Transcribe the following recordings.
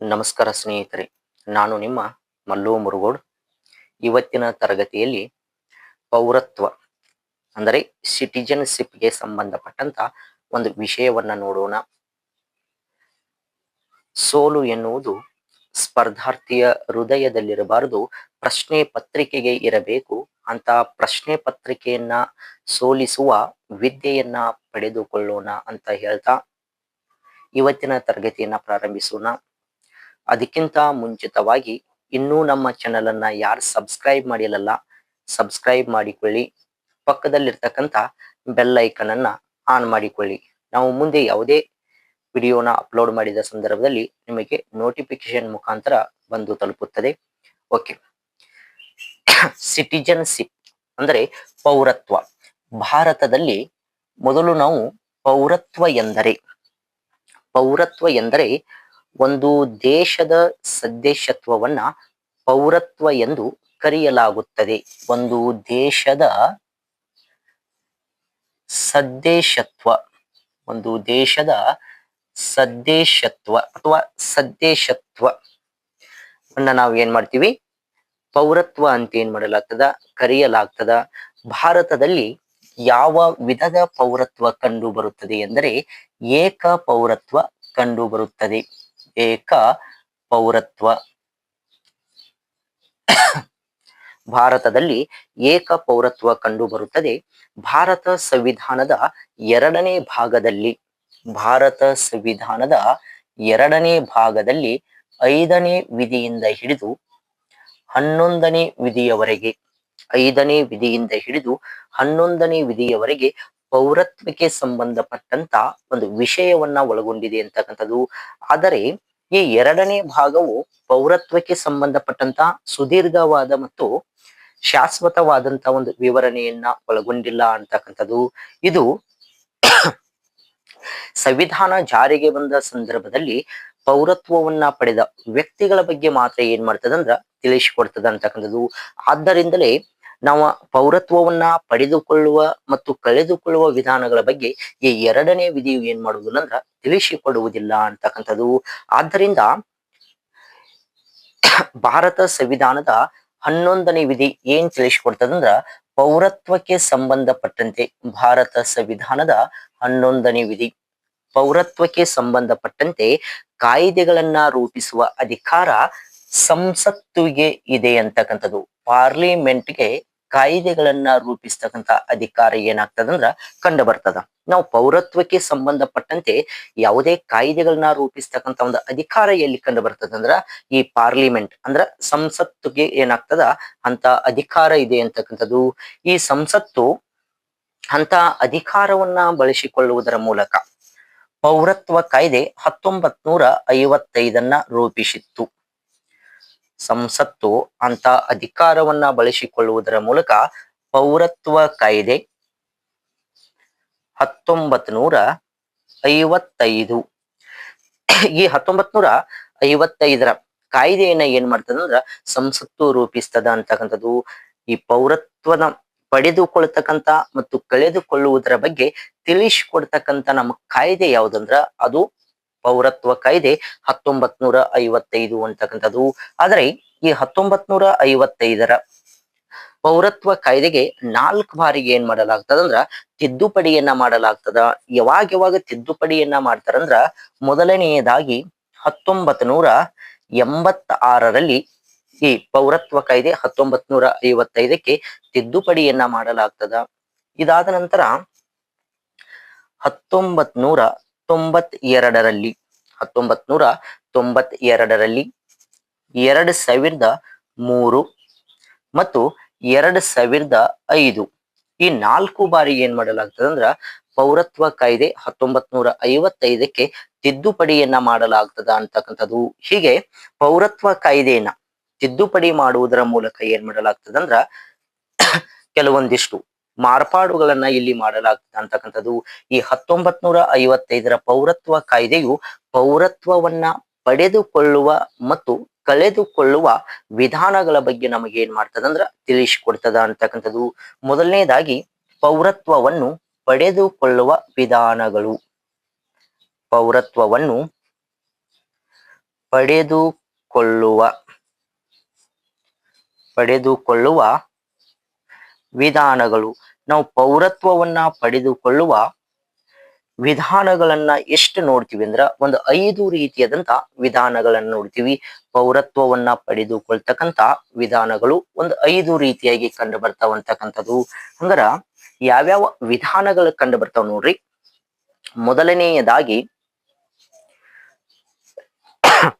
ನಮಸ್ಕಾರ ಸ್ನೇಹಿತರೆ, ನಾನು ನಿಮ್ಮ ಮಲ್ಲು ಮುರುಗೋಡ್. ಇವತ್ತಿನ ತರಗತಿಯಲ್ಲಿ ಪೌರತ್ವ, ಅಂದರೆ ಸಿಟಿಜನ್ಶಿಪ್ಗೆ ಸಂಬಂಧಪಟ್ಟಂತ ಒಂದು ವಿಷಯವನ್ನ ನೋಡೋಣ. ಸೋಲು ಎನ್ನುವುದು ಸ್ಪರ್ಧಾರ್ಥಿಯ ಹೃದಯದಲ್ಲಿರಬಾರದು, ಪ್ರಶ್ನೆ ಪತ್ರಿಕೆಗೆ ಇರಬೇಕು, ಅಂತ ಪ್ರಶ್ನೆ ಪತ್ರಿಕೆಯನ್ನ ಸೋಲಿಸುವ ವಿದ್ಯೆಯನ್ನ ಪಡೆದುಕೊಳ್ಳೋಣ ಅಂತ ಹೇಳ್ತಾ ಇವತ್ತಿನ ತರಗತಿಯನ್ನ ಪ್ರಾರಂಭಿಸೋಣ. ಅದಕ್ಕಿಂತ ಮುಂಚಿತವಾಗಿ ಇನ್ನೂ ನಮ್ಮ ಚಾನೆಲ್ ಅನ್ನ ಯಾರು ಸಬ್ಸ್ಕ್ರೈಬ್ ಮಾಡಿಲ್ಲಲ್ಲ, ಸಬ್ಸ್ಕ್ರೈಬ್ ಮಾಡಿಕೊಳ್ಳಿ. ಪಕ್ಕದಲ್ಲಿರ್ತಕ್ಕಂಥ ಬೆಲ್ ಐಕನ್ ಅನ್ನ ಆನ್ ಮಾಡಿಕೊಳ್ಳಿ. ನಾವು ಮುಂದೆ ಯಾವುದೇ ವಿಡಿಯೋನ ಅಪ್ಲೋಡ್ ಮಾಡಿದ ಸಂದರ್ಭದಲ್ಲಿ ನಿಮಗೆ ನೋಟಿಫಿಕೇಶನ್ ಮುಖಾಂತರ ಬಂದು ತಲುಪುತ್ತದೆ. ಓಕೆ. ಸಿಟಿಜನ್ಶಿಪ್ ಅಂದರೆ ಪೌರತ್ವ. ಭಾರತದಲ್ಲಿ ಮೊದಲು ನಾವು ಪೌರತ್ವ ಎಂದರೆ ಪೌರತ್ವ ಎಂದರೆ ಒಂದು ದೇಶದ ಸದಸ್ಯತ್ವವನ್ನ ಪೌರತ್ವ ಎಂದು ಕರೆಯಲಾಗುತ್ತದೆ. ಒಂದು ದೇಶದ ಸದ್ದೇಶತ್ವ ಒಂದು ದೇಶದ ಸದ್ದೇಶತ್ವ ಅಥವಾ ಸದ್ದೇಶತ್ವ ಅನ್ನ ನಾವು ಏನ್ ಮಾಡ್ತೀವಿ? ಪೌರತ್ವ ಅಂತ ಏನ್ ಮಾಡಲಾಗ್ತದ? ಕರೆಯಲಾಗ್ತದ. ಭಾರತದಲ್ಲಿ ಯಾವ ವಿಧದ ಪೌರತ್ವ ಕಂಡು ಬರುತ್ತದೆ ಎಂದರೆ ಏಕ ಪೌರತ್ವ ಕಂಡು ಬರುತ್ತದೆ ಏಕ ಪೌರತ್ವ. ಭಾರತದಲ್ಲಿ ಏಕ ಪೌರತ್ವ ಕಂಡು ಬರುತ್ತದೆ ಭಾರತ ಸಂವಿಧಾನದ ಎರಡನೇ ಭಾಗದಲ್ಲಿ. ಭಾರತ ಸಂವಿಧಾನದ ಎರಡನೇ ಭಾಗದಲ್ಲಿ ಐದನೇ ವಿಧಿಯಿಂದ ಹಿಡಿದು ಹನ್ನೊಂದನೇ ವಿಧಿಯವರೆಗೆ. ಐದನೇ ವಿಧಿಯಿಂದ ಹಿಡಿದು ಹನ್ನೊಂದನೇ ವಿಧಿಯವರೆಗೆ ಪೌರತ್ವಕ್ಕೆ ಸಂಬಂಧಪಟ್ಟಂತ ಒಂದು ವಿಷಯವನ್ನ ಒಳಗೊಂಡಿದೆ ಅಂತಕ್ಕಂಥದ್ದು. ಆದರೆ ಈ ಎರಡನೇ ಭಾಗವು ಪೌರತ್ವಕ್ಕೆ ಸಂಬಂಧಪಟ್ಟಂತ ಸುದೀರ್ಘವಾದ ಮತ್ತು ಶಾಶ್ವತವಾದಂತ ಒಂದು ವಿವರಣೆಯನ್ನ ಒಳಗೊಂಡಿಲ್ಲ ಅಂತಕ್ಕಂಥದ್ದು. ಇದು ಸಂವಿಧಾನ ಜಾರಿಗೆ ಬಂದ ಸಂದರ್ಭದಲ್ಲಿ ಪೌರತ್ವವನ್ನ ಪಡೆದ ವ್ಯಕ್ತಿಗಳ ಬಗ್ಗೆ ಮಾತ್ರ ಏನ್ ಮಾಡ್ತದಂದ್ರ ತಿಳಿಸಿಕೊಡ್ತದ ಅಂತಕ್ಕಂಥದ್ದು ಆದ್ದರಿಂದಲೇ ನಾವು ಪೌರತ್ವವನ್ನ ಪಡೆದುಕೊಳ್ಳುವ ಮತ್ತು ಕಳೆದುಕೊಳ್ಳುವ ವಿಧಾನಗಳ ಬಗ್ಗೆ ಈ ಎರಡನೇ ವಿಧಿಯು ಏನ್ ಮಾಡುವುದಿಲ್ಲ ಅಂದ್ರ ತಿಳಿಸಿಕೊಡುವುದಿಲ್ಲ ಅಂತಕ್ಕಂಥದ್ದು. ಆದ್ದರಿಂದ ಭಾರತ ಸಂವಿಧಾನದ ಹನ್ನೊಂದನೇ ವಿಧಿ ಏನ್ ತಿಳಿಸಿಕೊಡ್ತದಂದ್ರ ಪೌರತ್ವಕ್ಕೆ ಸಂಬಂಧಪಟ್ಟಂತೆ ಭಾರತ ಸಂವಿಧಾನದ ಹನ್ನೊಂದನೇ ವಿಧಿ. ಪೌರತ್ವಕ್ಕೆ ಸಂಬಂಧಪಟ್ಟಂತೆ ಕಾಯ್ದೆಗಳನ್ನ ರೂಪಿಸುವ ಅಧಿಕಾರ ಸಂಸತ್ತಿಗೆ ಇದೆ ಅಂತಕ್ಕಂಥದ್ದು. ಪಾರ್ಲಿಮೆಂಟ್ಗೆ ಕಾಯ್ದೆಗಳನ್ನ ರೂಪಿಸ್ತಕ್ಕಂತ ಅಧಿಕಾರ ಏನಾಗ್ತದಂದ್ರ ಕಂಡು ಬರ್ತದ ನಾವು ಪೌರತ್ವಕ್ಕೆ ಸಂಬಂಧಪಟ್ಟಂತೆ ಯಾವುದೇ ಕಾಯ್ದೆಗಳನ್ನ ರೂಪಿಸ್ತಕ್ಕಂತ ಒಂದು ಅಧಿಕಾರ ಎಲ್ಲಿ ಕಂಡು ಬರ್ತದಂದ್ರ ಈ ಪಾರ್ಲಿಮೆಂಟ್, ಅಂದ್ರ ಸಂಸತ್ತಿಗೆ ಏನಾಗ್ತದ? ಅಂತ ಅಧಿಕಾರ ಇದೆ ಅಂತಕ್ಕಂಥದ್ದು. ಈ ಸಂಸತ್ತು ಅಂತ ಅಧಿಕಾರವನ್ನ ಬಳಸಿಕೊಳ್ಳುವುದರ ಮೂಲಕ ಪೌರತ್ವ ಕಾಯ್ದೆ ಹತ್ತೊಂಬತ್ ನೂರ ಐವತ್ತೈದನ್ನ ರೂಪಿಸಿತ್ತು. ಸಂಸತ್ತು ಅಂತ ಅಧಿಕಾರವನ್ನ ಬಳಸಿಕೊಳ್ಳುವುದರ ಮೂಲಕ ಪೌರತ್ವ ಕಾಯ್ದೆ ಹತ್ತೊಂಬತ್ ನೂರ ಐವತ್ತೈದು. ಈ ಹತ್ತೊಂಬತ್ ನೂರ ಐವತ್ತೈದರ ಕಾಯ್ದೆಯನ್ನ ಏನ್ ಮಾಡ್ತದಂದ್ರ ಸಂಸತ್ತು ರೂಪಿಸ್ತದ ಅಂತಕ್ಕಂಥದ್ದು. ಈ ಪೌರತ್ವದ ಪಡೆದುಕೊಳ್ತಕ್ಕಂತ ಮತ್ತು ಕಳೆದುಕೊಳ್ಳುವುದರ ಬಗ್ಗೆ ತಿಳಿಸಿಕೊಡ್ತಕ್ಕಂತ ನಮ್ಮ ಕಾಯ್ದೆ ಯಾವುದಂದ್ರ ಅದು ಪೌರತ್ವ ಕಾಯ್ದೆ ಹತ್ತೊಂಬತ್ ನೂರ ಐವತ್ತೈದು ಅಂತಕ್ಕಂಥದ್ದು. ಆದರೆ ಈ ಹತ್ತೊಂಬತ್ ನೂರ ಐವತ್ತೈದರ ಪೌರತ್ವ ಕಾಯ್ದೆಗೆ ನಾಲ್ಕು ಬಾರಿಗೆ ಏನ್ ಮಾಡಲಾಗ್ತದ ಅಂದ್ರ ತಿದ್ದುಪಡಿಯನ್ನ ಮಾಡಲಾಗ್ತದ. ಯಾವಾಗ ಯಾವಾಗ ತಿದ್ದುಪಡಿಯನ್ನ ಮಾಡ್ತಾರಂದ್ರ ಮೊದಲನೆಯದಾಗಿ ಹತ್ತೊಂಬತ್ ನೂರ ಎಂಬತ್ತ ಆರರಲ್ಲಿ ಈ ಪೌರತ್ವ ಕಾಯ್ದೆ ಹತ್ತೊಂಬತ್ ನೂರ ಐವತ್ತೈದಕ್ಕೆ ತಿದ್ದುಪಡಿಯನ್ನ ಮಾಡಲಾಗ್ತದ. ಇದಾದ ನಂತರ ಹತ್ತೊಂಬತ್ ನೂರ ತೊಂಬತ್ ಎರಡರಲ್ಲಿ ಹತ್ತೊಂಬತ್ ನೂರ ತೊಂಬತ್ ಎರಡರಲ್ಲಿ ಎರಡು ಸಾವಿರದ ಮೂರು ಮತ್ತು ಎರಡ್ ಸಾವಿರದ ಐದು. ಈ ನಾಲ್ಕು ಬಾರಿ ಏನ್ ಮಾಡಲಾಗ್ತದೆ ಅಂದ್ರ ಪೌರತ್ವ ಕಾಯ್ದೆ ಹತ್ತೊಂಬತ್ ನೂರ ಐವತ್ತೈದಕ್ಕೆ ತಿದ್ದುಪಡಿಯನ್ನ ಮಾಡಲಾಗ್ತದ ಅಂತಕ್ಕಂಥದ್ದು. ಹೀಗೆ ಪೌರತ್ವ ಕಾಯ್ದೆಯನ್ನ ತಿದ್ದುಪಡಿ ಮಾಡುವುದರ ಮೂಲಕ ಏನ್ ಮಾಡಲಾಗ್ತದಂದ್ರ ಕೆಲವೊಂದಿಷ್ಟು ಮಾರ್ಪಾಡುಗಳನ್ನ ಇಲ್ಲಿ ಮಾಡಲಾಗ್ತದೆ ಅಂತಕ್ಕಂಥದ್ದು. ಈ ಹತ್ತೊಂಬತ್ ನೂರ ಐವತ್ತೈದರ ಪೌರತ್ವ ಕಾಯ್ದೆಯು ಪೌರತ್ವವನ್ನ ಪಡೆದುಕೊಳ್ಳುವ ಮತ್ತು ಕಳೆದುಕೊಳ್ಳುವ ವಿಧಾನಗಳ ಬಗ್ಗೆ ನಮಗೆ ಏನ್ ಮಾಡ್ತದಂದ್ರ ತಿಳಿಸಿಕೊಡ್ತದ ಅಂತಕ್ಕಂಥದ್ದು. ಮೊದಲನೇದಾಗಿ ಪೌರತ್ವವನ್ನು ಪಡೆದುಕೊಳ್ಳುವ ವಿಧಾನಗಳು. ಪೌರತ್ವವನ್ನು ಪಡೆದುಕೊಳ್ಳುವ ಪಡೆದುಕೊಳ್ಳುವ ವಿಧಾನಗಳು. ನಾವು ಪೌರತ್ವವನ್ನ ಪಡೆದುಕೊಳ್ಳುವ ವಿಧಾನಗಳನ್ನ ಎಷ್ಟು ನೋಡ್ತೀವಿ ಅಂದ್ರ ಒಂದು ಐದು ರೀತಿಯಾದಂತ ವಿಧಾನಗಳನ್ನ ನೋಡ್ತೀವಿ. ಪೌರತ್ವವನ್ನ ಪಡೆದುಕೊಳ್ತಕ್ಕಂತ ವಿಧಾನಗಳು ಒಂದು ಐದು ರೀತಿಯಾಗಿ ಕಂಡು ಬರ್ತಾವ ಅಂತಕ್ಕಂಥದ್ದು ಹಂಗಾರ ಯಾವ್ಯಾವ ವಿಧಾನಗಳು ಕಂಡು ಬರ್ತಾವ ನೋಡ್ರಿ. ಮೊದಲನೆಯದಾಗಿ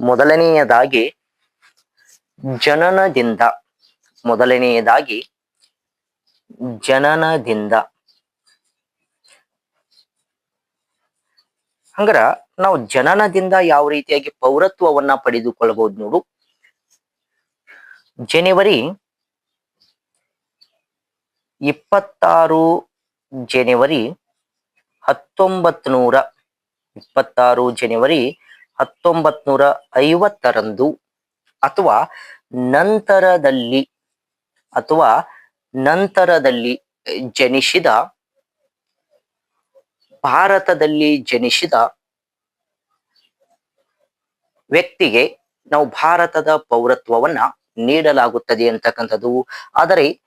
ಮೊದಲನೆಯದಾಗಿ ಜನನದಿಂದ ಮೊದಲನೆಯದಾಗಿ ಜನನದಿಂದ. ಹಂಗರ, ನಾವು ಜನನದಿಂದ ಯಾವ ರೀತಿಯಾಗಿ ಪೌರತ್ವವನ್ನ ಪಡೆದುಕೊಳ್ಳಬಹುದು ನೋಡು. ಜನವರಿ ಇಪ್ಪತ್ತಾರು ಜನವರಿ ಹತ್ತೊಂಬತ್ ನೂರ ಇಪ್ಪತ್ತಾರು ಜನವರಿ ಹತ್ತೊಂಬತ್ ನೂರ ಐವತ್ತರಂದು, ಅಥವಾ ನಂತರದಲ್ಲಿ, ಅಥವಾ ನಂತರದಲ್ಲಿ ಜನಿಸಿದ, ಭಾರತದಲ್ಲಿ ಜನಿಸಿದ ವ್ಯಕ್ತಿಗೆ ನಾವು ಭಾರತದ ಪೌರತ್ವವನ್ನ ನೀಡಲಾಗುತ್ತದೆ ಅಂತಕ್ಕಂಥದ್ದು. ಆದರೆ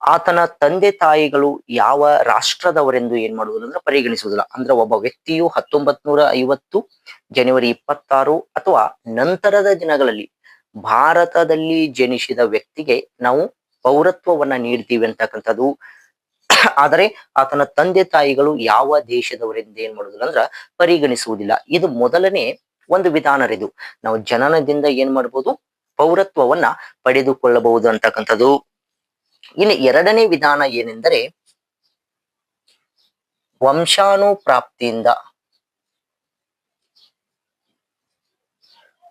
ಆತನ ತಂದೆ ತಾಯಿಗಳು ಯಾವ ರಾಷ್ಟ್ರದವರೆಂದು ಏನ್ ಮಾಡುವುದು ಪರಿಗಣಿಸುವುದಿಲ್ಲ. ಅಂದ್ರೆ ಒಬ್ಬ ವ್ಯಕ್ತಿಯು ಹತ್ತೊಂಬತ್ ಐವತ್ತು ಜನವರಿ ಇಪ್ಪತ್ತಾರು ಅಥವಾ ನಂತರದ ದಿನಗಳಲ್ಲಿ ಭಾರತದಲ್ಲಿ ಜನಿಸಿದ ವ್ಯಕ್ತಿಗೆ ನಾವು ಪೌರತ್ವವನ್ನ ನೀಡ್ತೀವಿ ಅಂತಕ್ಕಂಥದ್ದು. ಆದರೆ ಆತನ ತಂದೆ ತಾಯಿಗಳು ಯಾವ ದೇಶದವರಿಂದ ಏನ್ ಮಾಡುದಿಲ್ಲ ಅಂದ್ರ ಪರಿಗಣಿಸುವುದಿಲ್ಲ. ಇದು ಮೊದಲನೇ ಒಂದು ವಿಧಾನ ಇದು. ನಾವು ಜನನದಿಂದ ಏನ್ ಮಾಡ್ಬೋದು? ಪೌರತ್ವವನ್ನ ಪಡೆದುಕೊಳ್ಳಬಹುದು ಅಂತಕ್ಕಂಥದ್ದು. ಇನ್ನು ಎರಡನೇ ವಿಧಾನ ಏನೆಂದರೆ ವಂಶಾನುಪ್ರಾಪ್ತಿಯಿಂದ.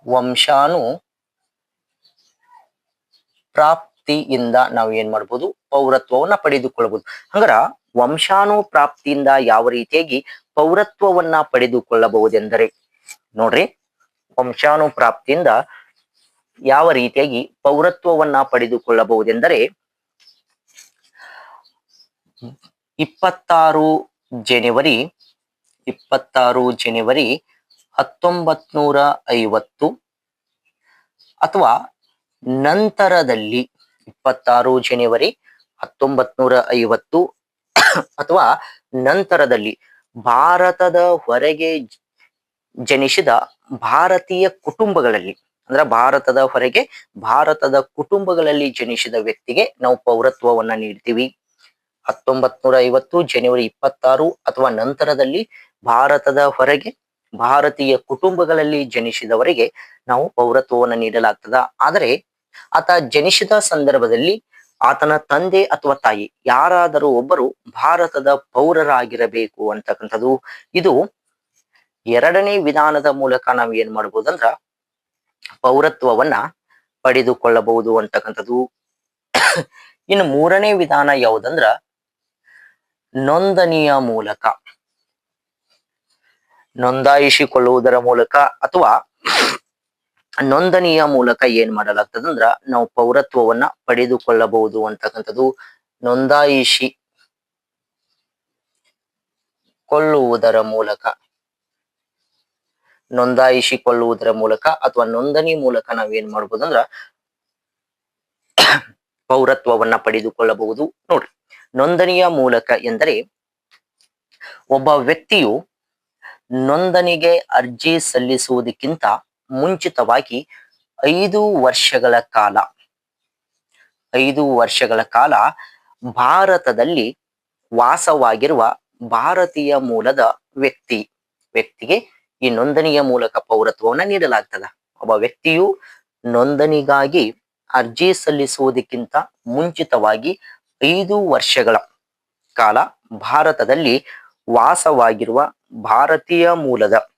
ವಂಶಾನು ಪ್ರಾಪ್ತಿಯಿಂದ ನಾವು ಏನ್ ಮಾಡ್ಬೋದು? ಪೌರತ್ವವನ್ನ ಪಡೆದುಕೊಳ್ಳಬಹುದು ಹಂಗಾರ ವಂಶಾನುಪ್ರಾಪ್ತಿಯಿಂದ ಯಾವ ರೀತಿಯಾಗಿ ಪೌರತ್ವವನ್ನ ಪಡೆದುಕೊಳ್ಳಬಹುದೆಂದರೆ? ನೋಡ್ರಿ. ವಂಶಾನುಪ್ರಾಪ್ತಿಯಿಂದ ಯಾವ ರೀತಿಯಾಗಿ ಪೌರತ್ವವನ್ನ ಪಡೆದುಕೊಳ್ಳಬಹುದೆಂದರೆ, ಇಪ್ಪತ್ತಾರು ಜನವರಿ ಇಪ್ಪತ್ತಾರು ಜನವರಿ ಹತ್ತೊಂಬತ್ ನೂರ ಐವತ್ತು ಅಥವಾ ನಂತರದಲ್ಲಿ ಇಪ್ಪತ್ತಾರು ಜನವರಿ ಹತ್ತೊಂಬತ್ ನೂರ ಐವತ್ತು ಅಥವಾ ನಂತರದಲ್ಲಿ ಭಾರತದ ಹೊರಗೆ ಜನಿಸಿದ ಭಾರತೀಯ ಕುಟುಂಬಗಳಲ್ಲಿ, ಅಂದ್ರೆ ಭಾರತದ ಹೊರಗೆ ಭಾರತದ ಕುಟುಂಬಗಳಲ್ಲಿ ಜನಿಸಿದ ವ್ಯಕ್ತಿಗೆ ನಾವು ಪೌರತ್ವವನ್ನ ನೀಡ್ತೀವಿ. ಹತ್ತೊಂಬತ್ ನೂರ ಐವತ್ತು ಜನವರಿ ಇಪ್ಪತ್ತಾರು ಅಥವಾ ನಂತರದಲ್ಲಿ ಭಾರತದ ಹೊರಗೆ ಭಾರತೀಯ ಕುಟುಂಬಗಳಲ್ಲಿ ಜನಿಸಿದವರಿಗೆ ನಾವು ಪೌರತ್ವವನ್ನು ನೀಡಲಾಗ್ತದ. ಆದರೆ ಆತ ಜನಿಸಿದ ಸಂದರ್ಭದಲ್ಲಿ ಆತನ ತಂದೆ ಅಥವಾ ತಾಯಿ ಯಾರಾದರೂ ಒಬ್ಬರು ಭಾರತದ ಪೌರರಾಗಿರಬೇಕು ಅಂತಕ್ಕಂಥದ್ದು. ಇದು ಎರಡನೇ ವಿಧಾನದ ಮೂಲಕ ನಾವು ಏನ್ ಮಾಡ್ಬೋದಂದ್ರ ಪೌರತ್ವವನ್ನ ಪಡೆದುಕೊಳ್ಳಬಹುದು ಅಂತಕ್ಕಂಥದ್ದು. ಇನ್ನು ಮೂರನೇ ವಿಧಾನ ಯಾವುದಂದ್ರ ನೋಂದಣಿಯ ಮೂಲಕ. ನೋಂದಾಯಿಸಿಕೊಳ್ಳುವುದರ ಮೂಲಕ ಅಥವಾ ನೋಂದಣಿಯ ಮೂಲಕ ಏನ್ ಮಾಡಲಾಗ್ತದಂದ್ರ ನಾವು ಪೌರತ್ವವನ್ನ ಪಡೆದುಕೊಳ್ಳಬಹುದು ಅಂತಕ್ಕಂಥದ್ದು ನೋಂದಾಯಿಸಿ ಕೊಳ್ಳುವುದರ ಮೂಲಕ. ನೋಂದಾಯಿಸಿಕೊಳ್ಳುವುದರ ಮೂಲಕ ಅಥವಾ ನೋಂದಣಿ ಮೂಲಕ ನಾವೇನ್ ಮಾಡ್ಬೋದಂದ್ರ ಪೌರತ್ವವನ್ನ ಪಡೆದುಕೊಳ್ಳಬಹುದು. ನೋಡ್ರಿ, ನೋಂದಣಿಯ ಮೂಲಕ ಎಂದರೆ ಒಬ್ಬ ವ್ಯಕ್ತಿಯು ನೋಂದಣಿಗೆ ಅರ್ಜಿ ಸಲ್ಲಿಸುವುದಕ್ಕಿಂತ ಮುಂಚಿತವಾಗಿ ಐದು ವರ್ಷಗಳ ಕಾಲ. ಐದು ವರ್ಷಗಳ ಕಾಲ ಭಾರತದಲ್ಲಿ ವಾಸವಾಗಿರುವ ಭಾರತೀಯ ಮೂಲದ ವ್ಯಕ್ತಿ. ವ್ಯಕ್ತಿಗೆ ಈ ನೋಂದಣಿಯ ಮೂಲಕ ಪೌರತ್ವವನ್ನು ನೀಡಲಾಗ್ತದ. ಒಬ್ಬ ವ್ಯಕ್ತಿಯು ನೋಂದಣಿಗಾಗಿ ಅರ್ಜಿ ಸಲ್ಲಿಸುವುದಕ್ಕಿಂತ ಮುಂಚಿತವಾಗಿ ಐದು ವರ್ಷಗಳ ಕಾಲ ಭಾರತದಲ್ಲಿ ವಾಸವಾಗಿರುವ ಭಾರತೀಯ ಮೂಲದ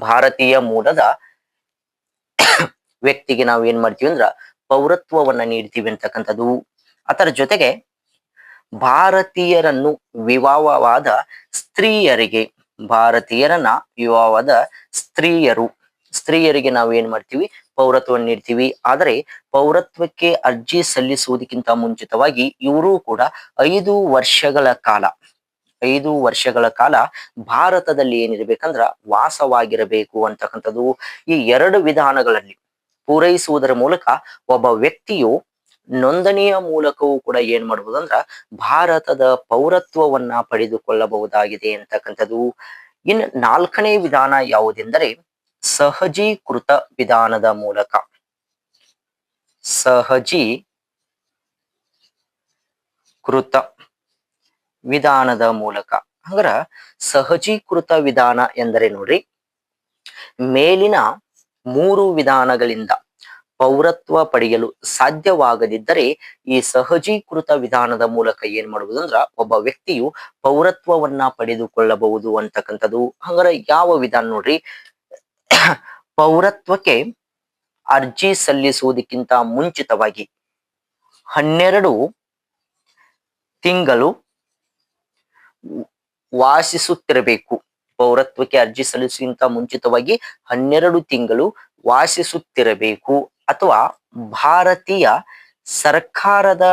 ಭಾರತೀಯ ಮೂಲದ ವ್ಯಕ್ತಿಗೆ ನಾವು ಏನ್ ಮಾಡ್ತೀವಿ ಅಂದ್ರ ಪೌರತ್ವವನ್ನ ನೀಡ್ತೀವಿ ಅಂತಕ್ಕಂಥದ್ದು. ಅದರ ಜೊತೆಗೆ ಭಾರತೀಯರನ್ನು ವಿವಾಹವಾದ ಸ್ತ್ರೀಯರಿಗೆ, ಭಾರತೀಯರನ್ನ ವಿವಾಹವಾದ ಸ್ತ್ರೀಯರು, ಸ್ತ್ರೀಯರಿಗೆ ನಾವು ಏನ್ ಮಾಡ್ತೀವಿ? ಪೌರತ್ವವನ್ನು ನೀಡ್ತೀವಿ. ಆದರೆ ಪೌರತ್ವಕ್ಕೆ ಅರ್ಜಿ ಸಲ್ಲಿಸುವುದಕ್ಕಿಂತ ಮುಂಚಿತವಾಗಿ ಇವರು ಕೂಡ ಐದು ವರ್ಷಗಳ ಕಾಲ ಐದು ವರ್ಷಗಳ ಕಾಲ ಭಾರತದಲ್ಲಿ ಏನಿರಬೇಕಂದ್ರ ವಾಸವಾಗಿರಬೇಕು ಅಂತಕ್ಕಂಥದ್ದು ಈ ಎರಡು ವಿಧಾನಗಳಲ್ಲಿ. ಪೂರೈಸುವುದರ ಮೂಲಕ ಒಬ್ಬ ವ್ಯಕ್ತಿಯು ನೋಂದಣಿಯ ಮೂಲಕವೂ ಕೂಡ ಏನ್ ಅಂದ್ರ ಭಾರತದ ಪೌರತ್ವವನ್ನ ಪಡೆದುಕೊಳ್ಳಬಹುದಾಗಿದೆ ಅಂತಕ್ಕಂಥದ್ದು. ಇನ್ ನಾಲ್ಕನೇ ವಿಧಾನ ಯಾವುದೆಂದರೆ ಸಹಜೀಕೃತ ವಿಧಾನದ ಮೂಲಕ. ಸಹಜೀ ಕೃತ ವಿಧಾನದ ಮೂಲಕ. ಅಂದ್ರ ಸಹಜೀಕೃತ ವಿಧಾನ ಎಂದರೆ ನೋಡ್ರಿ, ಮೇಲಿನ ಮೂರು ವಿಧಾನಗಳಿಂದ ಪೌರತ್ವ ಪಡೆಯಲು ಸಾಧ್ಯವಾಗದಿದ್ದರೆ ಈ ಸಹಜೀಕೃತ ವಿಧಾನದ ಮೂಲಕ ಏನ್ ಮಾಡುವುದಂದ್ರ ಒಬ್ಬ ವ್ಯಕ್ತಿಯು ಪೌರತ್ವವನ್ನ ಪಡೆದುಕೊಳ್ಳಬಹುದು ಅಂತಕ್ಕಂಥದ್ದು. ಹಂಗಾರ ಯಾವ ವಿಧಾನ ನೋಡ್ರಿ, ಪೌರತ್ವಕ್ಕೆ ಅರ್ಜಿ ಸಲ್ಲಿಸುವುದಕ್ಕಿಂತ ಮುಂಚಿತವಾಗಿ ಹನ್ನೆರಡು ತಿಂಗಳು ವಾಸಿಸುತ್ತಿರಬೇಕು. ಪೌರತ್ವಕ್ಕೆ ಅರ್ಜಿ ಸಲ್ಲಿಸುವಂತ ಮುಂಚಿತವಾಗಿ ಹನ್ನೆರಡು ತಿಂಗಳು ವಾಸಿಸುತ್ತಿರಬೇಕು. ಅಥವಾ ಭಾರತೀಯ ಸರ್ಕಾರದ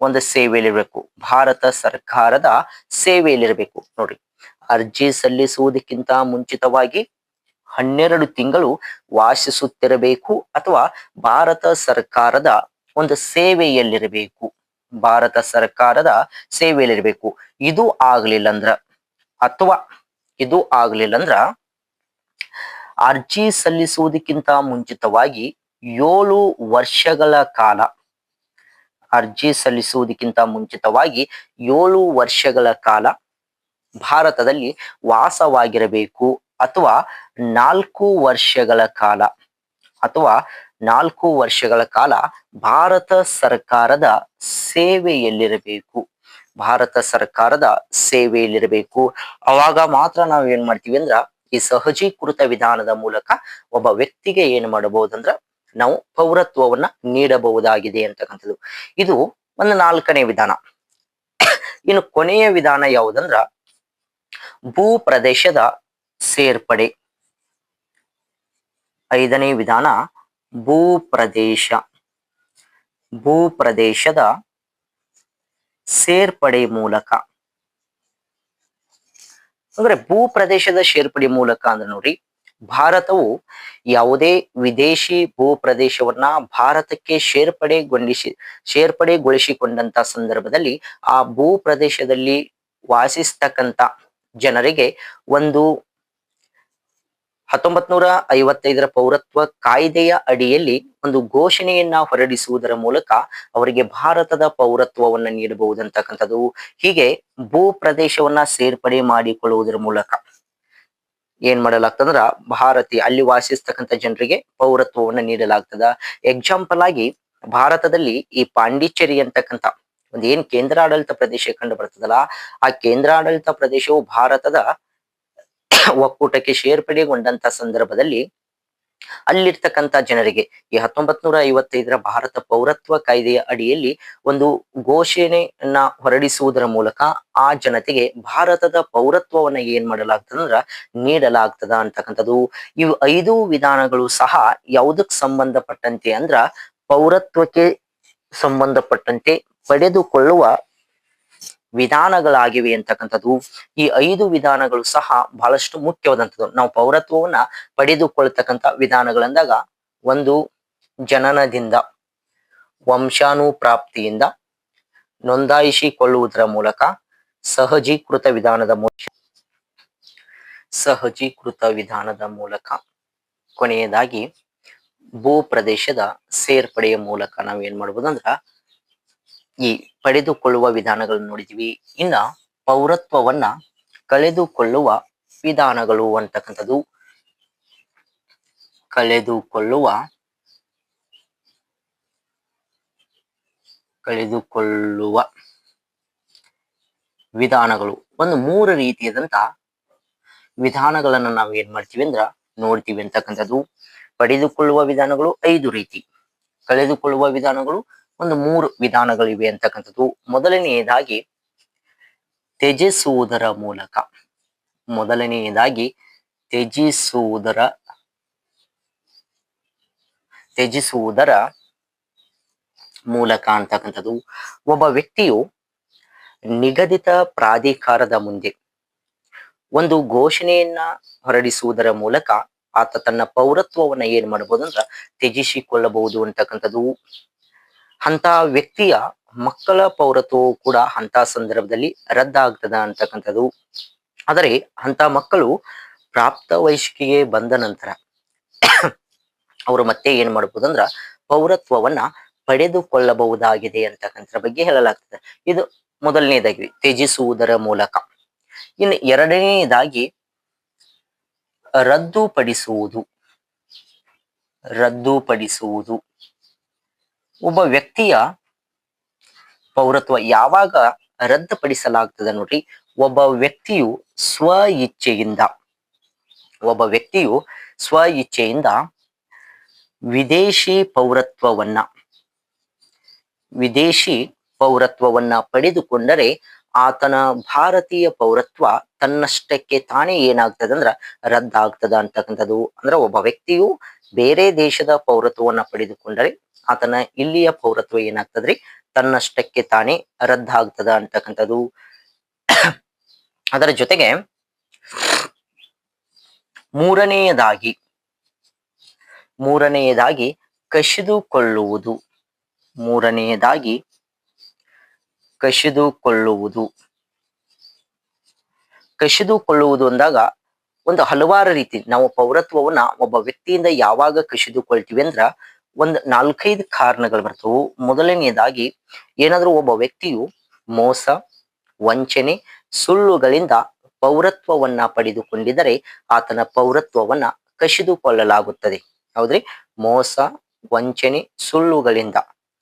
ಒಂದು ಸೇವೆಯಲ್ಲಿರಬೇಕು. ಭಾರತ ಸರ್ಕಾರದ ಸೇವೆಯಲ್ಲಿರಬೇಕು. ನೋಡಿ, ಅರ್ಜಿ ಸಲ್ಲಿಸುವುದಕ್ಕಿಂತ ಮುಂಚಿತವಾಗಿ ಹನ್ನೆರಡು ತಿಂಗಳು ವಾಸಿಸುತ್ತಿರಬೇಕು ಅಥವಾ ಭಾರತ ಸರ್ಕಾರದ ಒಂದು ಸೇವೆಯಲ್ಲಿರಬೇಕು. ಭಾರತ ಸರ್ಕಾರದ ಸೇವೆಯಲ್ಲಿರಬೇಕು. ಇದು ಆಗ್ಲಿಲ್ಲ ಅಂದ್ರ ಅಥವಾ ಇದು ಆಗ್ಲಿಲ್ಲ ಅಂದ್ರ ಅರ್ಜಿ ಸಲ್ಲಿಸುವುದಕ್ಕಿಂತ ಮುಂಚಿತವಾಗಿ ಏಳು ವರ್ಷಗಳ ಕಾಲ ಅರ್ಜಿ ಸಲ್ಲಿಸುವುದಕ್ಕಿಂತ ಮುಂಚಿತವಾಗಿ ಏಳು ವರ್ಷಗಳ ಕಾಲ ಭಾರತದಲ್ಲಿ ವಾಸವಾಗಿರಬೇಕು. ಅಥವಾ ನಾಲ್ಕು ವರ್ಷಗಳ ಕಾಲ ಅಥವಾ ನಾಲ್ಕು ವರ್ಷಗಳ ಕಾಲ ಭಾರತ ಸರ್ಕಾರದ ಸೇವೆಯಲ್ಲಿರಬೇಕು. ಭಾರತ ಸರ್ಕಾರದ ಸೇವೆಯಲ್ಲಿರಬೇಕು. ಅವಾಗ ಮಾತ್ರ ನಾವು ಏನ್ ಮಾಡ್ತೀವಿ ಅಂದ್ರ, ಈ ಸಹಜೀಕೃತ ವಿಧಾನದ ಮೂಲಕ ಒಬ್ಬ ವ್ಯಕ್ತಿಗೆ ಏನ್ ಮಾಡಬಹುದಂದ್ರ, ನಾವು ಪೌರತ್ವವನ್ನ ನೀಡಬಹುದಾಗಿದೆ ಅಂತಕ್ಕಂಥದ್ದು. ಇದು ಒಂದು ನಾಲ್ಕನೇ ವಿಧಾನ. ಇನ್ನು ಕೊನೆಯ ವಿಧಾನ ಯಾವುದಂದ್ರ ಭೂ ಪ್ರದೇಶದ ಸೇರ್ಪಡೆ. ಐದನೇ ವಿಧಾನ ಭೂ ಪ್ರದೇಶ ಭೂ ಪ್ರದೇಶದ ಸೇರ್ಪಡೆ ಮೂಲಕ. ಅಂದ್ರೆ ಭೂ ಪ್ರದೇಶದ ಸೇರ್ಪಡೆ ಮೂಲಕ ಅಂದ್ರೆ ನೋಡಿ, ಭಾರತವು ಯಾವುದೇ ವಿದೇಶಿ ಭೂ ಪ್ರದೇಶವನ್ನ ಭಾರತಕ್ಕೆ ಸೇರ್ಪಡೆಗೊಂಡಿಸಿ, ಸೇರ್ಪಡೆಗೊಳಿಸಿಕೊಂಡಂತ ಸಂದರ್ಭದಲ್ಲಿ ಆ ಭೂ ಪ್ರದೇಶದಲ್ಲಿ ವಾಸಿಸ್ತಕ್ಕಂತ ಜನರಿಗೆ ಒಂದು ಹತ್ತೊಂಬತ್ ಐವತ್ತೈದರ ಪೌರತ್ವ ಕಾಯ್ದೆಯ ಅಡಿಯಲ್ಲಿ ಒಂದು ಘೋಷಣೆಯನ್ನ ಹೊರಡಿಸುವುದರ ಮೂಲಕ ಅವರಿಗೆ ಭಾರತದ ಪೌರತ್ವವನ್ನ ನೀಡಬಹುದಂತಕ್ಕಂಥದ್ದು. ಹೀಗೆ ಭೂ ಪ್ರದೇಶವನ್ನ ಸೇರ್ಪಡೆ ಮಾಡಿಕೊಳ್ಳುವುದರ ಮೂಲಕ ಏನ್ ಮಾಡಲಾಗ್ತಂದ್ರ ಭಾರತೀಯ ಅಲ್ಲಿ ವಾಸಿಸ್ತಕ್ಕಂಥ ಜನರಿಗೆ ಪೌರತ್ವವನ್ನ ನೀಡಲಾಗ್ತದ. ಎಕ್ಸಾಂಪಲ್ ಆಗಿ ಭಾರತದಲ್ಲಿ ಈ ಪಾಂಡಿಚೇರಿ ಅಂತಕ್ಕಂಥ ಒಂದು ಏನ್ ಕೇಂದ್ರಾಡಳಿತ ಪ್ರದೇಶ ಕಂಡು ಬರ್ತದಲ್ಲ, ಆ ಕೇಂದ್ರಾಡಳಿತ ಪ್ರದೇಶವು ಭಾರತದ ಒಕ್ಕೂಟಕ್ಕೆ ಸೇರ್ಪಡೆಗೊಂಡಂತ ಸಂದರ್ಭದಲ್ಲಿ ಅಲ್ಲಿರ್ತಕ್ಕಂಥ ಜನರಿಗೆ ಈ ಹತ್ತೊಂಬತ್ ನೂರ ಐವತ್ತೈದರ ಭಾರತ ಪೌರತ್ವ ಕಾಯ್ದೆಯ ಅಡಿಯಲ್ಲಿ ಒಂದು ಘೋಷಣೆಯನ್ನ ಹೊರಡಿಸುವುದರ ಮೂಲಕ ಆ ಜನತೆಗೆ ಭಾರತದ ಪೌರತ್ವವನ್ನ ಏನ್ ಮಾಡಲಾಗ್ತದಂದ್ರ ನೀಡಲಾಗ್ತದ ಅಂತಕ್ಕಂಥದ್ದು. ಇವು ಐದು ವಿಧಾನಗಳು ಸಹ ಯಾವುದಕ್ ಸಂಬಂಧಪಟ್ಟಂತೆ ಅಂದ್ರ ಪೌರತ್ವಕ್ಕೆ ಸಂಬಂಧಪಟ್ಟಂತೆ ಪಡೆದುಕೊಳ್ಳುವ ವಿಧಾನಗಳಾಗಿವೆ ಅಂತಕ್ಕಂಥದ್ದು. ಈ ಐದು ವಿಧಾನಗಳು ಸಹ ಬಹಳಷ್ಟು ಮುಖ್ಯವಾದಂಥದ್ದು. ನಾವು ಪೌರತ್ವವನ್ನ ಪಡೆದುಕೊಳ್ತಕ್ಕಂಥ ವಿಧಾನಗಳಂದಾಗ ಒಂದು, ಜನನದಿಂದ, ವಂಶಾನುಪ್ರಾಪ್ತಿಯಿಂದ, ನೋಂದಾಯಿಸಿಕೊಳ್ಳುವುದರ ಮೂಲಕ, ಸಹಜೀಕೃತ ವಿಧಾನದ ಮೂಲಕ ಸಹಜೀಕೃತ ವಿಧಾನದ ಮೂಲಕ. ಕೊನೆಯದಾಗಿ ಭೂ ಪ್ರದೇಶದ ಸೇರ್ಪಡೆಯ ಮೂಲಕ ನಾವು ಏನ್ ಮಾಡ್ಬೋದು ಅಂದ್ರ ಈ ಪಡೆದುಕೊಳ್ಳುವ ವಿಧಾನಗಳನ್ನು ನೋಡಿದೀವಿ ಇನ್ನ ಪೌರತ್ವವನ್ನ ಕಳೆದುಕೊಳ್ಳುವ ವಿಧಾನಗಳು ಅಂತಕ್ಕಂಥದ್ದು. ಕಳೆದುಕೊಳ್ಳುವ ಕಳೆದುಕೊಳ್ಳುವ ವಿಧಾನಗಳು. ಒಂದು ಮೂರು ರೀತಿಯಾದಂತ ವಿಧಾನಗಳನ್ನ ನಾವು ಏನ್ ಮಾಡ್ತೀವಿ ಅಂದ್ರ ನೋಡ್ತೀವಿ ಅಂತಕ್ಕಂಥದ್ದು. ಪಡೆದುಕೊಳ್ಳುವ ವಿಧಾನಗಳು ಐದು ರೀತಿ. ಕಳೆದುಕೊಳ್ಳುವ ವಿಧಾನಗಳು ಒಂದು ಮೂರು ವಿಧಾನಗಳಿವೆ ಅಂತಕ್ಕಂಥದ್ದು. ಮೊದಲನೆಯದಾಗಿ ತ್ಯಜಿಸುವುದರ ಮೂಲಕ. ಮೊದಲನೆಯದಾಗಿ ತ್ಯಜಿಸುವುದರ ತ್ಯಜಿಸುವುದರ ಮೂಲಕ ಅಂತಕ್ಕಂಥದ್ದು. ಒಬ್ಬ ವ್ಯಕ್ತಿಯು ನಿಗದಿತ ಪ್ರಾಧಿಕಾರದ ಮುಂದೆ ಒಂದು ಘೋಷಣೆಯನ್ನ ಹೊರಡಿಸುವುದರ ಮೂಲಕ ಆತ ತನ್ನ ಪೌರತ್ವವನ್ನ ಏನ್ ಮಾಡಬಹುದು ಅಂದ್ರ ತ್ಯಜಿಸಿಕೊಳ್ಳಬಹುದು ಅಂತಕ್ಕಂಥದ್ದು. ಅಂತ ವ್ಯಕ್ತಿಯ ಮಕ್ಕಳ ಪೌರತ್ವವು ಕೂಡ ಅಂತ ಸಂದರ್ಭದಲ್ಲಿ ರದ್ದಾಗ್ತದ ಅಂತಕ್ಕಂಥದ್ದು. ಆದರೆ ಅಂತ ಮಕ್ಕಳು ಪ್ರಾಪ್ತ ವಯಸ್ಸಿಗೆ ಬಂದ ನಂತರ ಅವರು ಮತ್ತೆ ಏನ್ ಮಾಡಬಹುದು ಅಂದ್ರ ಪೌರತ್ವವನ್ನ ಪಡೆದುಕೊಳ್ಳಬಹುದಾಗಿದೆ ಅಂತಕ್ಕಂಥದ್ರ ಬಗ್ಗೆ ಹೇಳಲಾಗ್ತದೆ. ಇದು ಮೊದಲನೇದಾಗಿ ತ್ಯಜಿಸುವುದರ ಮೂಲಕ. ಇನ್ನು ಎರಡನೆಯದಾಗಿ ರದ್ದುಪಡಿಸುವುದು. ರದ್ದುಪಡಿಸುವುದು. ಒಬ್ಬ ವ್ಯಕ್ತಿಯ ಪೌರತ್ವ ಯಾವಾಗ ರದ್ದುಪಡಿಸಲಾಗ್ತದೆ ನೋಡ್ರಿ ಒಬ್ಬ ವ್ಯಕ್ತಿಯು ಸ್ವ ಇಚ್ಛೆಯಿಂದ, ಒಬ್ಬ ವ್ಯಕ್ತಿಯು ಸ್ವ ಇಚ್ಛೆಯಿಂದ ವಿದೇಶಿ ಪೌರತ್ವವನ್ನ ವಿದೇಶಿ ಪೌರತ್ವವನ್ನ ಪಡೆದುಕೊಂಡರೆ ಆತನ ಭಾರತೀಯ ಪೌರತ್ವ ತನ್ನಷ್ಟಕ್ಕೆ ತಾನೇ ಏನಾಗ್ತದೆ ಅಂದ್ರ ರದ್ದಾಗ್ತದ ಅಂತಕ್ಕಂಥದ್ದು. ಅಂದ್ರೆ ಒಬ್ಬ ವ್ಯಕ್ತಿಯು ಬೇರೆ ದೇಶದ ಪೌರತ್ವವನ್ನ ಪಡೆದುಕೊಂಡರೆ ಆತನ ಇಲ್ಲಿಯ ಪೌರತ್ವ ಏನಾಗ್ತದ್ರಿ? ತನ್ನಷ್ಟಕ್ಕೆ ತಾನೇ ರದ್ದಾಗ್ತದ ಅಂತಕ್ಕಂಥದ್ದು. ಅದರ ಜೊತೆಗೆ ಮೂರನೆಯದಾಗಿ ಮೂರನೆಯದಾಗಿ ಕಸಿದುಕೊಳ್ಳುವುದು. ಮೂರನೆಯದಾಗಿ ಕಸಿದುಕೊಳ್ಳುವುದು. ಕಸಿದುಕೊಳ್ಳುವುದು ಅಂದಾಗ ಒಂದು ಹಲವಾರು ರೀತಿ ನಾವು ಪೌರತ್ವವನ್ನ ಒಬ್ಬ ವ್ಯಕ್ತಿಯಿಂದ ಯಾವಾಗ ಕಸಿದುಕೊಳ್ತೀವಿ ಅಂದ್ರ ಒಂದ್ ನಾಲ್ಕೈದು ಕಾರಣಗಳು ಬರ್ತವು. ಮೊದಲನೆಯದಾಗಿ ಏನಾದ್ರೂ ಒಬ್ಬ ವ್ಯಕ್ತಿಯು ಮೋಸ, ವಂಚನೆ, ಸುಳ್ಳುಗಳಿಂದ ಪೌರತ್ವವನ್ನ ಪಡೆದುಕೊಂಡಿದ್ದರೆ ಆತನ ಪೌರತ್ವವನ್ನ ಕಸಿದುಕೊಳ್ಳಲಾಗುತ್ತದೆ. ಹೌದ್ರಿ? ಮೋಸ, ವಂಚನೆ, ಸುಳ್ಳುಗಳಿಂದ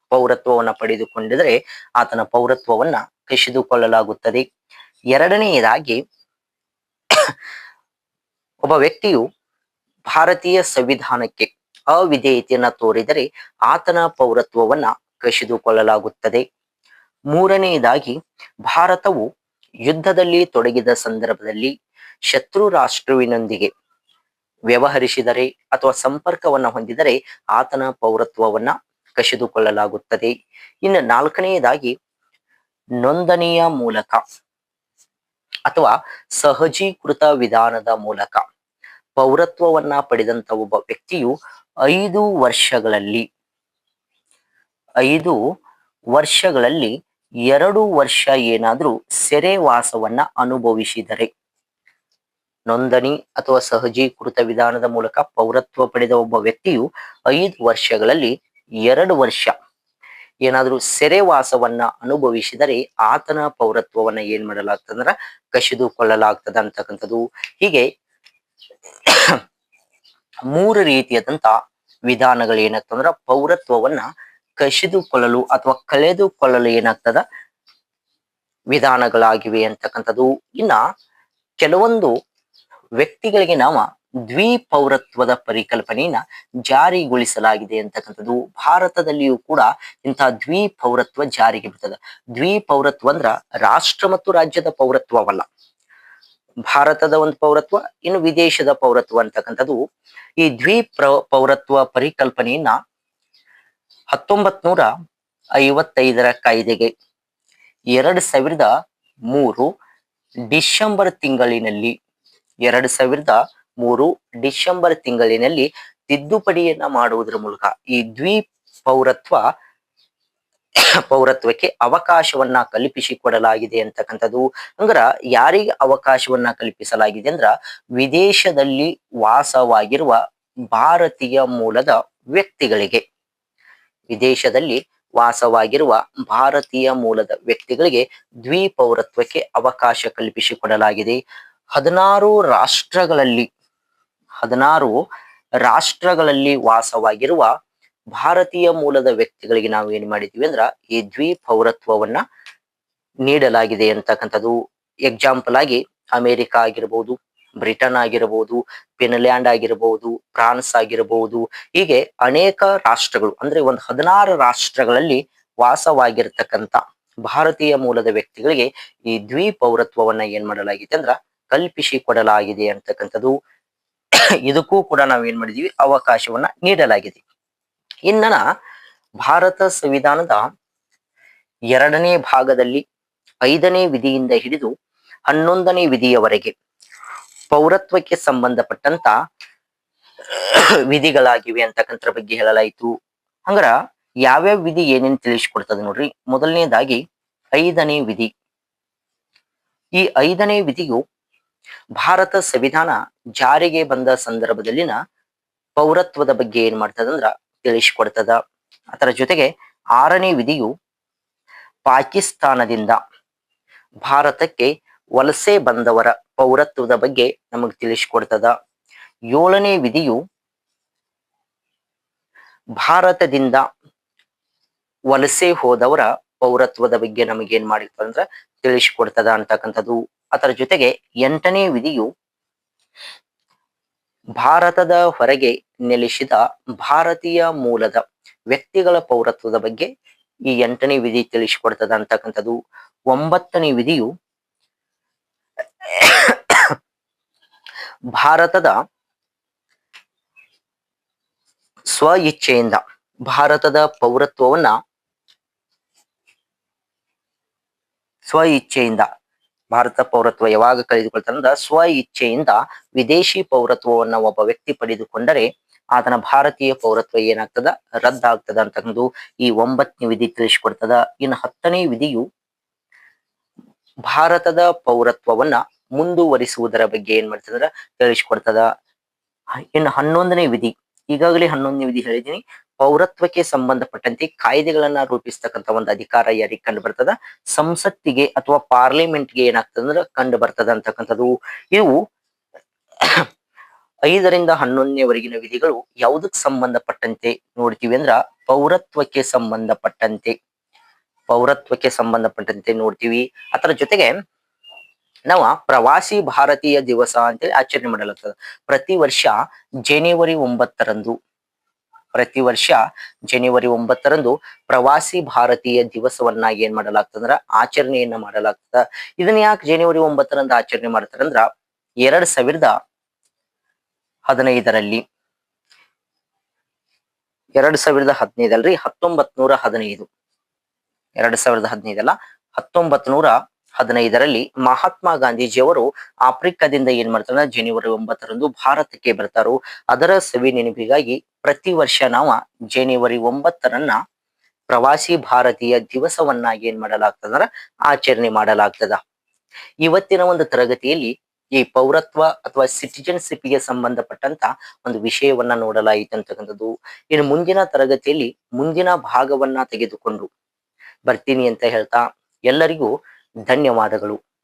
ಪೌರತ್ವವನ್ನ ಪಡೆದುಕೊಂಡಿದರೆ ಆತನ ಪೌರತ್ವವನ್ನ ಕಸಿದುಕೊಳ್ಳಲಾಗುತ್ತದೆ. ಎರಡನೆಯದಾಗಿ ಒಬ್ಬ ವ್ಯಕ್ತಿಯು ಭಾರತೀಯ ಸಂವಿಧಾನಕ್ಕೆ ಅವಿಧೇಯತೆಯನ್ನ ತೋರಿದರೆ ಆತನ ಪೌರತ್ವವನ್ನ ಕಸಿದುಕೊಳ್ಳಲಾಗುತ್ತದೆ. ಮೂರನೆಯದಾಗಿ, ಭಾರತವು ಯುದ್ಧದಲ್ಲಿ ತೊಡಗಿದ ಸಂದರ್ಭದಲ್ಲಿ ಶತ್ರು ರಾಷ್ಟ್ರವಿನೊಂದಿಗೆ ವ್ಯವಹರಿಸಿದರೆ ಅಥವಾ ಸಂಪರ್ಕವನ್ನ ಹೊಂದಿದರೆ ಆತನ ಪೌರತ್ವವನ್ನ ಕಸಿದುಕೊಳ್ಳಲಾಗುತ್ತದೆ. ಇನ್ನು ನಾಲ್ಕನೆಯದಾಗಿ, ನೋಂದಣಿಯ ಮೂಲಕ ಅಥವಾ ಸಹಜೀಕೃತ ವಿಧಾನದ ಮೂಲಕ ಪೌರತ್ವವನ್ನ ಪಡೆದಂತ ಒಬ್ಬ ವ್ಯಕ್ತಿಯು ಐದು ವರ್ಷಗಳಲ್ಲಿ ಐದು ವರ್ಷಗಳಲ್ಲಿ ಎರಡು ವರ್ಷ ಏನಾದ್ರೂ ಸೆರೆವಾಸವನ್ನ ಅನುಭವಿಸಿದರೆ, ನೋಂದಣಿ ಅಥವಾ ಸಹಜೀಕೃತ ವಿಧಾನದ ಮೂಲಕ ಪೌರತ್ವ ಪಡೆದ ಒಬ್ಬ ವ್ಯಕ್ತಿಯು ಐದು ವರ್ಷಗಳಲ್ಲಿ ಎರಡು ವರ್ಷ ಏನಾದ್ರೂ ಸೆರೆವಾಸವನ್ನ ಅನುಭವಿಸಿದರೆ ಆತನ ಪೌರತ್ವವನ್ನ ಏನ್ ಮಾಡಲಾಗ್ತದಂದ್ರ ಕಸಿದುಕೊಳ್ಳಲಾಗ್ತದ ಅಂತಕ್ಕಂಥದ್ದು. ಹೀಗೆ ಮೂರು ರೀತಿಯಾದಂತ ವಿಧಾನಗಳು ಏನಂತಂದ್ರ ಪೌರತ್ವವನ್ನ ಕಸಿದುಕೊಳ್ಳಲು ಅಥವಾ ಕಳೆದುಕೊಳ್ಳಲು ಏನಾಗ್ತದ? ವಿಧಾನಗಳಾಗಿವೆ ಅಂತಕ್ಕಂಥದ್ದು. ಇನ್ನ ಕೆಲವೊಂದು ವ್ಯಕ್ತಿಗಳಿಗೆ ನಾವು ದ್ವಿಪೌರತ್ವದ ಪರಿಕಲ್ಪನೆಯನ್ನ ಜಾರಿಗೊಳಿಸಲಾಗಿದೆ ಅಂತಕ್ಕಂಥದ್ದು. ಭಾರತದಲ್ಲಿಯೂ ಕೂಡ ಇಂತಹ ದ್ವಿಪೌರತ್ವ ಜಾರಿಗೆ ಬರ್ತದೆ. ದ್ವಿಪೌರತ್ವ ಅಂದ್ರ ರಾಷ್ಟ್ರ ಮತ್ತು ರಾಜ್ಯದ ಪೌರತ್ವವಲ್ಲ. ಭಾರತದ ಒಂದು ಪೌರತ್ವ, ಇನ್ನು ವಿದೇಶದ ಪೌರತ್ವ ಅಂತಕ್ಕಂಥದ್ದು ಈ ದ್ವಿ ಪೌರತ್ವ ಪರಿಕಲ್ಪನೆಯನ್ನ ಹತ್ತೊಂಬತ್ ನೂರ ಐವತ್ತೈದರ ಕಾಯ್ದೆಗೆ ಎರಡ್ ಸಾವಿರದ ಮೂರು ಡಿಸೆಂಬರ್ ತಿಂಗಳಿನಲ್ಲಿ, ಎರಡ್ ಸಾವಿರದ ಮೂರು ಡಿಸೆಂಬರ್ ತಿಂಗಳಿನಲ್ಲಿ ತಿದ್ದುಪಡಿಯನ್ನ ಮಾಡುವುದರ ಮೂಲಕ ಈ ದ್ವಿ ಪೌರತ್ವ ಪೌರತ್ವಕ್ಕೆ ಅವಕಾಶವನ್ನ ಕಲ್ಪಿಸಿಕೊಡಲಾಗಿದೆ ಅಂತಕ್ಕಂಥದ್ದು. ಅಂದ್ರ ಯಾರಿಗೆ ಅವಕಾಶವನ್ನ ಕಲ್ಪಿಸಲಾಗಿದೆ ಅಂದ್ರ ವಿದೇಶದಲ್ಲಿ ವಾಸವಾಗಿರುವ ಭಾರತೀಯ ಮೂಲದ ವ್ಯಕ್ತಿಗಳಿಗೆ. ವಿದೇಶದಲ್ಲಿ ವಾಸವಾಗಿರುವ ಭಾರತೀಯ ಮೂಲದ ವ್ಯಕ್ತಿಗಳಿಗೆ ದ್ವಿಪೌರತ್ವಕ್ಕೆ ಅವಕಾಶ ಕಲ್ಪಿಸಿಕೊಡಲಾಗಿದೆ. ಹದಿನಾರು ರಾಷ್ಟ್ರಗಳಲ್ಲಿ ಹದಿನಾರು ರಾಷ್ಟ್ರಗಳಲ್ಲಿ ವಾಸವಾಗಿರುವ ಭಾರತೀಯ ಮೂಲದ ವ್ಯಕ್ತಿಗಳಿಗೆ ನಾವು ಏನ್ ಮಾಡಿದ್ವಿ ಅಂದ್ರ ಈ ದ್ವಿಪೌರತ್ವವನ್ನ ನೀಡಲಾಗಿದೆ ಅಂತಕ್ಕಂಥದ್ದು ಎಕ್ಸಾಂಪಲ್ ಆಗಿ ಅಮೆರಿಕ ಆಗಿರ್ಬೋದು, ಬ್ರಿಟನ್ ಆಗಿರಬಹುದು ಫಿನ್ಲ್ಯಾಂಡ್ ಆಗಿರಬಹುದು ಫ್ರಾನ್ಸ್ ಆಗಿರಬಹುದು ಹೀಗೆ ಅನೇಕ ರಾಷ್ಟ್ರಗಳು ಅಂದ್ರೆ ಒಂದು ಹದಿನಾರು ರಾಷ್ಟ್ರಗಳಲ್ಲಿ ವಾಸವಾಗಿರ್ತಕ್ಕಂಥ ಭಾರತೀಯ ಮೂಲದ ವ್ಯಕ್ತಿಗಳಿಗೆ ಈ ದ್ವಿಪೌರತ್ವವನ್ನ ಏನ್ ಮಾಡಲಾಗಿದೆ ಅಂದ್ರ ಕಲ್ಪಿಸಿ ಕೊಡಲಾಗಿದೆ ಅಂತಕ್ಕಂಥದ್ದು. ಇದಕ್ಕೂ ಕೂಡ ನಾವು ಏನ್ ಮಾಡಿದೀವಿ ಅವಕಾಶವನ್ನ ನೀಡಲಾಗಿದೆ. ಇನ್ನ ಭಾರತ ಸಂವಿಧಾನದ ಎರಡನೇ ಭಾಗದಲ್ಲಿ ಐದನೇ ವಿಧಿಯಿಂದ ಹಿಡಿದು ಹನ್ನೊಂದನೇ ವಿಧಿಯವರೆಗೆ ಪೌರತ್ವಕ್ಕೆ ಸಂಬಂಧಪಟ್ಟಂತ ವಿಧಿಗಳಾಗಿವೆ ಅಂತಕ್ಕಂಥ ಬಗ್ಗೆ ಹೇಳಲಾಯಿತು. ಹಂಗರ ಯಾವ್ಯಾವ ವಿಧಿ ಏನೇನ್ ತಿಳಿಸ್ಕೊಡ್ತದೆ ನೋಡ್ರಿ. ಮೊದಲನೇದಾಗಿ ಐದನೇ ವಿಧಿ. ಈ ಐದನೇ ವಿಧಿಯು ಭಾರತ ಸಂವಿಧಾನ ಜಾರಿಗೆ ಬಂದ ಸಂದರ್ಭದಲ್ಲಿನ ಪೌರತ್ವದ ಬಗ್ಗೆ ಏನ್ ಮಾಡ್ತದಂದ್ರ ತಿಳಿಸ್ಕೊಡ್ತದ. ಅದರ ಜೊತೆಗೆ ಆರನೇ ವಿಧಿಯು ಪಾಕಿಸ್ತಾನದಿಂದ ಭಾರತಕ್ಕೆ ವಲಸೆ ಬಂದವರ ಪೌರತ್ವದ ಬಗ್ಗೆ ನಮಗೆ ತಿಳಿಸಿಕೊಡ್ತದ. ಏಳನೇ ವಿಧಿಯು ಭಾರತದಿಂದ ವಲಸೆ ಹೋದವರ ಪೌರತ್ವದ ಬಗ್ಗೆ ನಮಗೇನ್ ಮಾಡಿರ್ತದ ಅಂದ್ರೆ ತಿಳಿಸಿಕೊಡ್ತದ ಅಂತಕ್ಕಂಥದ್ದು. ಅದರ ಜೊತೆಗೆ ಎಂಟನೇ ವಿಧಿಯು ಭಾರತದ ಹೊರಗೆ ನೆಲೆಸಿದ ಭಾರತೀಯ ಮೂಲದ ವ್ಯಕ್ತಿಗಳ ಪೌರತ್ವದ ಬಗ್ಗೆ ಈ ಎಂಟನೇ ವಿಧಿ ತಿಳಿಸಿಕೊಡ್ತದ ಅಂತಕ್ಕಂಥದ್ದು. ಒಂಬತ್ತನೇ ವಿಧಿಯು ಭಾರತದ ಸ್ವ ಇಚ್ಛೆಯಿಂದ ಭಾರತದ ಪೌರತ್ವವನ್ನ ಸ್ವ ಇಚ್ಛೆಯಿಂದ ಭಾರತ ಪೌರತ್ವ ಯಾವಾಗ ಕಳೆದುಕೊಳ್ತಾನಂದ್ರ ಸ್ವ ಇಚ್ಛೆಯಿಂದ ವಿದೇಶಿ ಪೌರತ್ವವನ್ನ ಒಬ್ಬ ವ್ಯಕ್ತಿ ಪಡೆದುಕೊಂಡರೆ ಆತನ ಭಾರತೀಯ ಪೌರತ್ವ ಏನಾಗ್ತದ? ರದ್ದಾಗ್ತದ ಅಂತಕ್ಕಂಥದ್ದು ಈ ಒಂಬತ್ತನೇ ವಿಧಿ ತಿಳಿಸಿಕೊಡ್ತದ. ಇನ್ನು ಹತ್ತನೇ ವಿಧಿಯು ಭಾರತದ ಪೌರತ್ವವನ್ನ ಮುಂದುವರಿಸುವುದರ ಬಗ್ಗೆ ಏನ್ ಮಾಡ್ತದ ತಿಳಿಸಿಕೊಡ್ತದ. ಇನ್ನು ಹನ್ನೊಂದನೇ ವಿಧಿ. ಈಗಾಗಲೇ ಹನ್ನೊಂದನೇ ವಿಧಿ ಹೇಳಿದೀನಿ ಪೌರತ್ವಕ್ಕೆ ಸಂಬಂಧಪಟ್ಟಂತೆ ಕಾಯ್ದೆಗಳನ್ನ ರೂಪಿಸ್ತಕ್ಕಂಥ ಒಂದು ಅಧಿಕಾರ ಯಾರಿಗೆ ಕಂಡು ಬರ್ತದ ಸಂಸತ್ತಿಗೆ ಅಥವಾ ಪಾರ್ಲಿಮೆಂಟ್ಗೆ ಏನಾಗ್ತದ ಅಂದ್ರೆ ಕಂಡು ಬರ್ತದ ಅಂತಕ್ಕಂಥದ್ದು. ಇವು ಐದರಿಂದ ಹನ್ನೊಂದನೇವರೆಗಿನ ವಿಧಿಗಳು ಯಾವುದಕ್ಕೆ ಸಂಬಂಧಪಟ್ಟಂತೆ ನೋಡ್ತೀವಿ ಅಂದ್ರ ಪೌರತ್ವಕ್ಕೆ ಸಂಬಂಧಪಟ್ಟಂತೆ. ಪೌರತ್ವಕ್ಕೆ ಸಂಬಂಧಪಟ್ಟಂತೆ ನೋಡ್ತೀವಿ. ಅದರ ಜೊತೆಗೆ ನಾವು ಪ್ರವಾಸಿ ಭಾರತೀಯ ದಿವಸ ಅಂತೇಳಿ ಆಚರಣೆ ಮಾಡಲಾಗ್ತದೆ. ಪ್ರತಿ ವರ್ಷ ಜನವರಿ ಒಂಬತ್ತರಂದು, ಪ್ರತಿ ವರ್ಷ ಜನವರಿ ಒಂಬತ್ತರಂದು ಪ್ರವಾಸಿ ಭಾರತೀಯ ದಿವಸವನ್ನ ಏನ್ ಮಾಡಲಾಗ್ತದಂದ್ರ ಆಚರಣೆಯನ್ನ ಮಾಡಲಾಗ್ತದ. ಇದನ್ನ ಯಾಕೆ ಜನವರಿ ಒಂಬತ್ತರಂದು ಆಚರಣೆ ಮಾಡ್ತಾರಂದ್ರ ಎರಡ್ ಸಾವಿರದ ಹದಿನೈದರಲ್ಲಿ, ಎರಡ್ ಸಾವಿರದ ಹದಿನೈದಲ್ರಿ ಹತ್ತೊಂಬತ್ ನೂರ ಹದಿನೈದು, ಎರಡ್ ಸಾವಿರದ ಹದಿನೈದಲ್ಲ ಹತ್ತೊಂಬತ್ ನೂರ ಹದಿನೈದರಲ್ಲಿ ಮಹಾತ್ಮ ಗಾಂಧೀಜಿಯವರು ಆಫ್ರಿಕಾದಿಂದ ಏನ್ ಮಾಡ್ತಾರ ಜನವರಿ ಒಂಬತ್ತರಂದು ಭಾರತಕ್ಕೆ ಬರ್ತಾರೋ. ಅದರ ಸವಿ ನೆನಪಿಗಾಗಿ ಪ್ರತಿ ವರ್ಷ ನಾವು ಜನವರಿ ಒಂಬತ್ತರನ್ನ ಪ್ರವಾಸಿ ಭಾರತೀಯ ದಿವಸವನ್ನಾಗಿ ಏನ್ ಮಾಡಲಾಗ್ತದ ಆಚರಣೆ ಮಾಡಲಾಗ್ತದ. ಇವತ್ತಿನ ಒಂದು ತರಗತಿಯಲ್ಲಿ ಈ ಪೌರತ್ವ ಅಥವಾ ಸಿಟಿಜನ್ಶಿಪ್ಗೆ ಸಂಬಂಧಪಟ್ಟಂತ ಒಂದು ವಿಷಯವನ್ನ ನೋಡಲಾಯಿತು ಅಂತಕ್ಕಂಥದ್ದು. ಇನ್ನು ಮುಂದಿನ ತರಗತಿಯಲ್ಲಿ ಮುಂದಿನ ಭಾಗವನ್ನ ತೆಗೆದುಕೊಂಡು ಬರ್ತೀನಿ ಅಂತ ಹೇಳ್ತಾ ಎಲ್ಲರಿಗೂ ಧನ್ಯವಾದಗಳು.